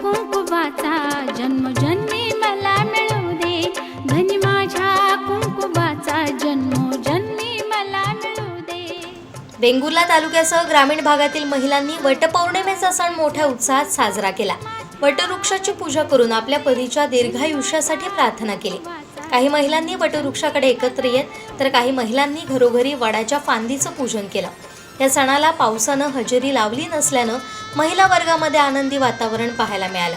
कुंकुबाचा जन्म जन्मी मला मिळू दे. धनी माझ्या कुंकुबाचा जन्म जन्मी मला मिळू दे. वेंगुर्ला तालुक्यासह ग्रामीण भागातील महिलांनी वटपौर्णिमेचा सण मोठ्या उत्साहात साजरा केला. वटवृक्षाची पूजा करून आपल्या पतीच्या दीर्घायुष्यासाठी प्रार्थना केली. काही महिलांनी वटवृक्षाकडे एकत्र येत तर काही महिलांनी घरोघरी वडाच्या फांदीचं पूजन केलं. या सणाला पावसानं हजेरी लावली नसल्यानं महिला वर्गामध्ये आनंदी वातावरण पाहायला मिळालं.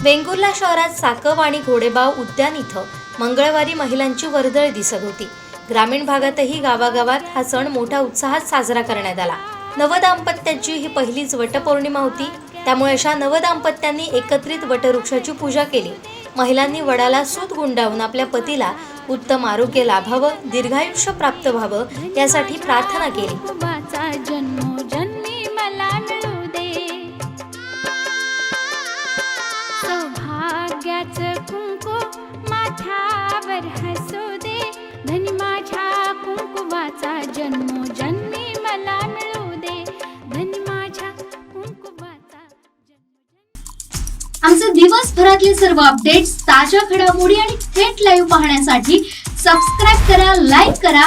वेंगुर्ला शहरात साकव आणि घोडेबाव उद्यान इथं मंगळवारी महिलांची वर्दळ दिसत होती. ग्रामीण भागातही गावागावात हा सण मोठ्या उत्साहात साजरा करण्यात आला. नवदाम्पत्याची ही पहिलीच वटपौर्णिमा होती. त्यामुळे अशा नवदाम्पत्यांनी एकत्रित वटवृक्षाची पूजा केली. महिलांनी वडाला सूत गुंडावून आपल्या पतीला उत्तम आरोग्य लाभावं दीर्घायुष्य प्राप्त व्हावं यासाठी प्रार्थना केली. जन्मोजन्मी मला मिळू दे सौभाग्याच कुंकू माथ्यावर हसू दे धनी माझ्या कुंकुवाचा जन्मोजन्मी मला मिळू दे धनी माझ्या कुंकुवाचा आमचे दिवसभरातले सर्व अपडेट्स ताज्या घडामोडी आणि थेट लाईव्ह पाहण्यासाठी सबस्क्राईब करा लाईक करा